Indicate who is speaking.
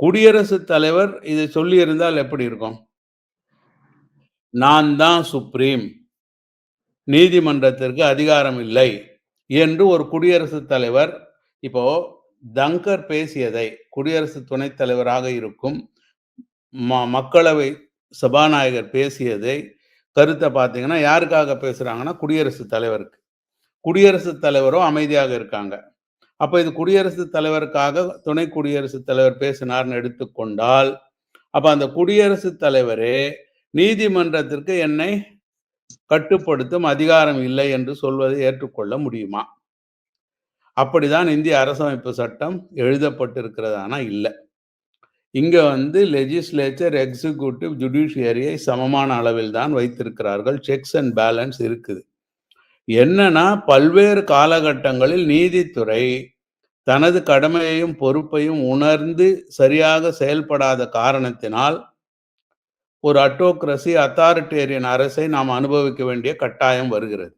Speaker 1: குடியரசுத் தலைவர் இதை சொல்லியிருந்தால் எப்படி இருக்கும்? நான் தான் சுப்ரீம். நீதிமன்றத்திற்கு அதிகாரம் இல்லை என்று ஒரு குடியரசுத் தலைவர் இப்போ தங்கர் பேசியதை குடியரசு துணைத் தலைவராக இருக்கும் ம மக்களவை சபாநாயகர் பேசியதை கருத்தை பார்த்தீங்கன்னா யாருக்காக பேசுறாங்கன்னா குடியரசுத் தலைவருக்கு. குடியரசுத் தலைவரோ அமைதியாக இருக்காங்க. அப்போ இது குடியரசுத் தலைவருக்காக துணை குடியரசுத் தலைவர் பேசினார்னு எடுத்துக்கொண்டால், அப்போ அந்த குடியரசுத் தலைவரே நீதிமன்றத்திற்கு என்னை கட்டுப்படுத்தும் அதிகாரம் இல்லை என்று சொல்வதை ஏற்றுக்கொள்ள முடியுமா? அப்படிதான் இந்திய அரசமைப்பு சட்டம் எழுதப்பட்டிருக்கிறதானா இல்லை இங்கே வந்து லெஜிஸ்லேச்சர், எக்ஸிக்யூட்டிவ், ஜுடிஷியரியை சமமான அளவில் தான் வைத்திருக்கிறார்கள். செக்ஸ் அண்ட் பேலன்ஸ் இருக்குது. என்னன்னா பல்வேறு காலகட்டங்களில் நீதித்துறை தனது கடமையையும், பொறுப்பையும் உணர்ந்து சரியாக செயல்படாத காரணத்தினால் ஒரு அட்டோக்ரசி, அத்தாரிட்டேரியன் அரசை நாம் அனுபவிக்க வேண்டிய கட்டாயம் வருகிறது.